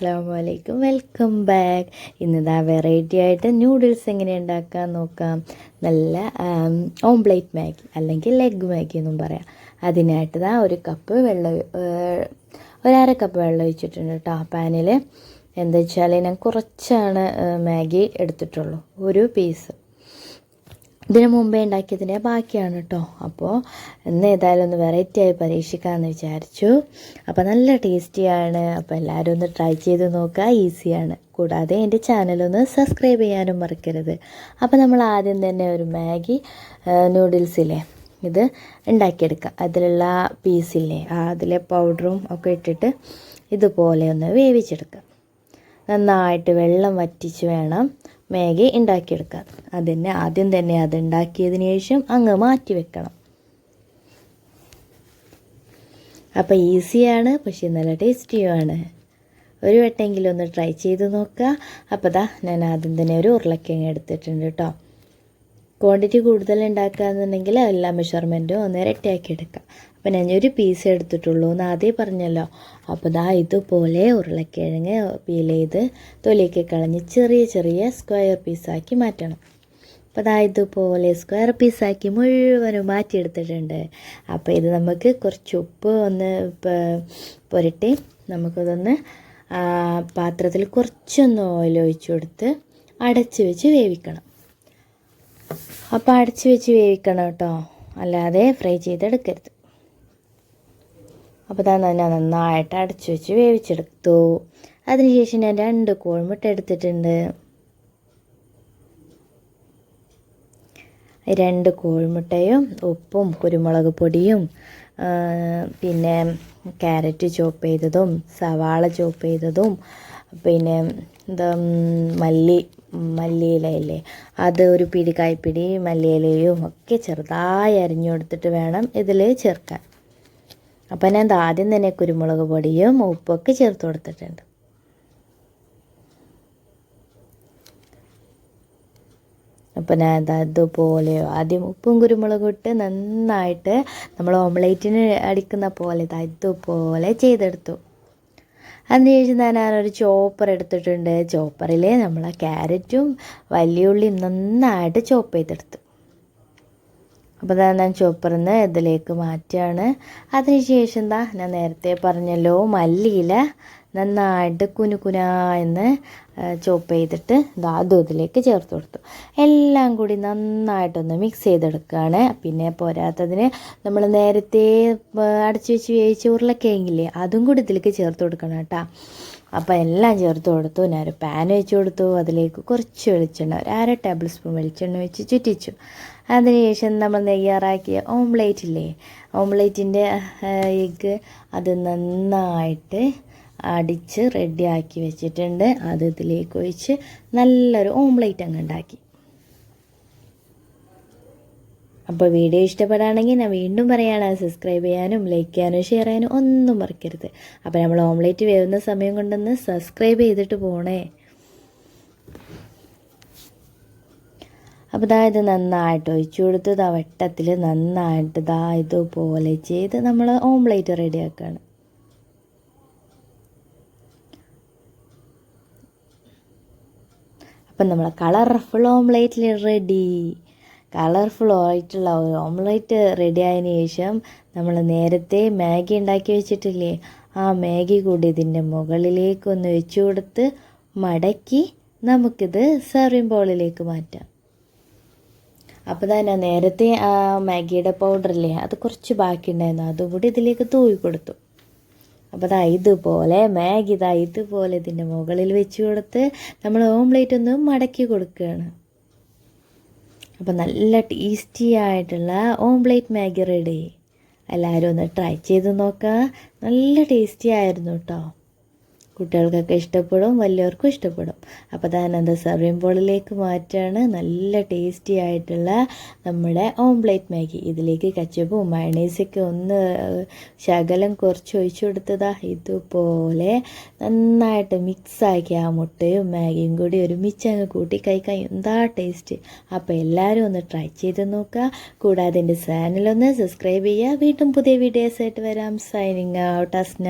Hello hi അസ്സാം വലൈക്കും welcome back ഇന്നിതാ വെറൈറ്റി ആയിട്ട് ന്യൂഡിൽസ് എങ്ങനെ ഉണ്ടാക്കാൻ നോക്കാം. നല്ല ഓംപ്ലേറ്റ് മാഗി അല്ലെങ്കിൽ ലെഗ് മാഗി എന്നും പറയാം. അതിനായിട്ട് ഇതാ ഒരു കപ്പ് വെള്ളം ഒരര കപ്പ് വെള്ളം ഒഴിച്ചിട്ടുണ്ട് കേട്ടോ പാനിൽ എന്താ വെച്ചാൽ ഞാൻ കുറച്ചാണ് മാഗി എടുത്തിട്ടുള്ളൂ. ഒരു പീസ് ഇതിന് മുമ്പേ ഉണ്ടാക്കിയതിന്റെ ബാക്കിയാണ് കേട്ടോ അപ്പോൾ ഇന്ന് ഏതായാലും ഒന്ന് വെറൈറ്റി ആയി പരീക്ഷിക്കാമെന്ന് വിചാരിച്ചു. അപ്പോൾ നല്ല ടേസ്റ്റിയാണ് അപ്പോൾ എല്ലാവരും ഒന്ന് ട്രൈ ചെയ്ത് നോക്കുക. ഈസിയാണ് കൂടാതെ എന്റെ ചാനലൊന്ന് സബ്സ്ക്രൈബ് ചെയ്യാനും മറക്കരുത്. അപ്പോൾ നമ്മൾ ആദ്യം തന്നെ ഒരു മാഗി നൂഡിൽസില്ലേ ഇത് ഉണ്ടാക്കിയെടുക്കുക അതിലുള്ള പീസില്ലേ അതിലെ പൗഡറും ഒക്കെ ഇട്ടിട്ട് ഇതുപോലെ ഒന്ന് വേവിച്ചെടുക്കുക നന്നായിട്ട് വെള്ളം വറ്റിച്ച് വേണം. മാഗി ഉണ്ടാക്കിയെടുക്കാൻ അതിന് ആദ്യം തന്നെ അത് ഉണ്ടാക്കിയതിന് ശേഷം അങ്ങ് മാറ്റി വെക്കണം. അപ്പോൾ ഈസിയാണ് പക്ഷേ നല്ല ടേസ്റ്റിയുമാണ് ഒരു വട്ടെങ്കിലും ഒന്ന് ട്രൈ ചെയ്ത് നോക്കുക. അപ്പോൾ ദാ ഞാൻ ആദ്യം തന്നെ ഒരു ഉരുളക്കിഴങ്ങ് എടുത്തിട്ടുണ്ട് കേട്ടോ ക്വാണ്ടിറ്റി കൂടുതൽ ഉണ്ടാക്കുകയെന്നുണ്ടെങ്കിൽ എല്ലാ മെഷർമെന്റും ഒന്ന് ഇരട്ടിയാക്കി എടുക്കാം അപ്പോൾ ഞാൻ ഒരു പീസ് എടുത്തിട്ടുള്ളൂ എന്ന് ആദ്യം പറഞ്ഞല്ലോ. അപ്പോൾ ദാ ഇതുപോലെ ഉരുളക്കിഴങ്ങ് പീൽ ചെയ്ത് തൊലിയൊക്കെ കളഞ്ഞ് ചെറിയ ചെറിയ സ്ക്വയർ പീസാക്കി മാറ്റണം. അപ്പോൾ ദാ ഇതുപോലെ സ്ക്വയർ പീസാക്കി മുഴുവനും മാറ്റിയെടുത്തിട്ടുണ്ട്. അപ്പോൾ ഇത് നമുക്ക് കുറച്ച് ഉപ്പ് ഒന്ന് പുരട്ടി നമുക്കതൊന്ന് പാത്രത്തിൽ കുറച്ചൊന്ന് ഓയിൽ ഒഴിച്ചു കൊടുത്ത് അടച്ച് വെച്ച് വേവിക്കണം. അപ്പോൾ അടച്ച് വെച്ച് വേവിക്കണം കേട്ടോ. അല്ലാതെ ഫ്രൈ ചെയ്തെടുക്കരുത്. അപ്പോൾ തന്നെ ഞാൻ നന്നായിട്ട് അടച്ചു വെച്ച് വേവിച്ചെടുത്തു. അതിനുശേഷം ഞാൻ രണ്ട് കോഴിമുട്ട എടുത്തിട്ടുണ്ട്. രണ്ട് കോഴിമുട്ടയും ഉപ്പും കുരുമുളക് പൊടിയും പിന്നെ ക്യാരറ്റ് ചോപ്പ് ചെയ്തതും സവാള ചോപ്പ് ചെയ്തതും പിന്നെ ഉം, മല്ലി മല്ലിയിലയില്ലേ അത് ഒരു പിടി കായ്പിടി മല്ലിയിലയും ഒക്കെ ചെറുതായി അരിഞ്ഞു കൊടുത്തിട്ട് വേണം ഇതിൽ ചേർക്കാൻ. അപ്പം ഞാൻ ആദ്യം തന്നെ കുരുമുളക് പൊടിയും ഉപ്പൊക്കെ ചേർത്ത് കൊടുത്തിട്ടുണ്ട്. അപ്പോൾ ഞാൻ ദാ ഇതുപോലെ ആദ്യം ഉപ്പും കുരുമുളകും ഇട്ട് നന്നായിട്ട് നമ്മൾ ഓംലേറ്റിന് അടിക്കുന്ന പോലെ ദാ ഇതുപോലെ ചെയ്തെടുത്തു. അതിനുശേഷം ഞാൻ ഒരു ചോപ്പർ എടുത്തിട്ടുണ്ട്. ചോപ്പറിൽ നമ്മൾ ക്യാരറ്റും വലിയ ഉള്ളിയും നന്നായിട്ട് ചോപ്പ് ചെയ്തെടുത്തു. അപ്പോൾ ഇതാ ഞാൻ ചോപ്പറിന്ന് ഇതിലേക്ക് മാറ്റുകയാണ്. അതിനുശേഷം എന്താ ഞാൻ നേരത്തെ പറഞ്ഞല്ലോ മല്ലിയില നന്നായിട്ട് കുനു കുനാ എന്ന് ചോപ്പ് ചെയ്തിട്ട് അതും ഇതിലേക്ക് ചേർത്ത് കൊടുത്തു. എല്ലാം കൂടി നന്നായിട്ടൊന്ന് മിക്സ് ചെയ്തെടുക്കുകയാണ്. പിന്നെ പോരാത്തതിന് നമ്മൾ നേരത്തെ അടച്ചു വെച്ച് വേവിച്ച ഉരുളക്കിഴങ്ങില്ലേ അതും കൂടി ഇതിലേക്ക് ചേർത്ത് കൊടുക്കണം കേട്ടോ. അപ്പോൾ എല്ലാം ചേർത്ത് കൊടുത്തു. ഒരു പാൻ വെച്ച് കൊടുത്തു. അതിലേക്ക് കുറച്ച് വെളിച്ചെണ്ണ ഒരു അര ടേബിൾ സ്പൂൺ വെളിച്ചെണ്ണ വെച്ച് ചുറ്റിച്ചു. അതിനുശേഷം നമ്മൾ തയ്യാറാക്കിയ ഓംലേറ്റ് ഇല്ലേ? ഓംലേറ്റിന്റെ എഗ്ഗ് അത് നന്നായിട്ട് അടിച്ച് റെഡിയാക്കി വെച്ചിട്ടുണ്ട്. അത് ഇതിലേക്ക് ഒഴിച്ച് നല്ലൊരു ഓംലേറ്റ് അങ്ങ് ഉണ്ടാക്കി. അപ്പോൾ വീഡിയോ ഇഷ്ടപ്പെടുകയാണെങ്കിൽ ഞാൻ വീണ്ടും പറയുകയാണ് സബ്സ്ക്രൈബ് ചെയ്യാനും ലൈക്ക് ചെയ്യാനും ഷെയർ ചെയ്യാനും ഒന്നും മറക്കരുത്. അപ്പോൾ നമ്മൾ ഓംലേറ്റ് വേവുന്ന സമയം കൊണ്ടൊന്ന് സബ്സ്ക്രൈബ് ചെയ്തിട്ട് പോണേ. അപ്പോൾ ദാ ഇത് നന്നായിട്ട് ഒഴിച്ചു കൊടുത്ത്. ദാ വട്ടത്തിൽ നന്നായിട്ട് ഇതാ ഇതുപോലെ ചെയ്ത് നമ്മൾ ഓംലേറ്റ് റെഡിയാക്കുകയാണ് അപ്പം നമ്മളെ കളർഫുൾ ഓംലേറ്റിൽ റെഡി കളർഫുൾ ആയിട്ടുള്ള ഒരു ഓംലെറ്റ് റെഡി ആയതിന് ശേഷം നമ്മൾ നേരത്തെ മാഗി ഉണ്ടാക്കി വെച്ചിട്ടില്ലേ? ആ മാഗി കൂടി ഇതിന്റെ മുകളിലേക്കൊന്ന് വെച്ച് കൊടുത്ത് മടക്കി നമുക്കിത് സെർവിങ് ബോളിലേക്ക് മാറ്റാം. അപ്പോൾ തന്നെ നേരത്തെ ആ മാഗിയുടെ പൗഡറില്ലേ അത് കുറച്ച് ബാക്കി ഉണ്ടായിരുന്നു അതുകൂടി ഇതിലേക്ക് തൂവി കൊടുത്തു. അപ്പോൾ ദാ ഇതുപോലെ മാഗി ദാ ഇതുപോലെ ഇതിന്റെ മുകളിൽ വെച്ച് കൊടുത്ത് നമ്മൾ ഓംലേറ്റ് ഒന്ന് മടക്കി കൊടുക്കുകയാണ്. അപ്പോൾ നല്ല ടേസ്റ്റി ആയിട്ടുള്ള ഓംലേറ്റ് മാഗി റെഡി എല്ലാവരും ഒന്ന് ട്രൈ ചെയ്ത് നോക്കുക നല്ല ടേസ്റ്റി ആയിരുന്നു കേട്ടോ കുട്ടികൾക്കൊക്കെ ഇഷ്ടപ്പെടും വലിയവർക്കും ഇഷ്ടപ്പെടും. അപ്പോൾ അതാനന്ദ സെർവിങ് ബോളിലേക്ക് മാറ്റാണ്. നല്ല ടേസ്റ്റി ആയിട്ടുള്ള നമ്മുടെ ഓംപ്ലേറ്റ് മാഗി. ഇതിലേക്ക് കച്ചപ്പും മയണൈസൊക്കെ ഒന്ന് ശകലം കുറച്ച് ഒഴിച്ചു കൊടുത്തതാ ഇതുപോലെ നന്നായിട്ട് മിക്സാക്കി ആ മുട്ടയും മാഗിയും കൂടി ഒരുമിച്ച് അങ്ങ് കൂട്ടി കഴിക്കാൻ എന്താ ടേസ്റ്റ് അപ്പോൾ എല്ലാവരും ഒന്ന് ട്രൈ ചെയ്ത് നോക്കുക. കൂടാതെ എന്റെ ചാനലൊന്ന് സബ്സ്ക്രൈബ് ചെയ്യുക. വീണ്ടും പുതിയ വീഡിയോസ് ആയിട്ട് വരാം. Signing out Asna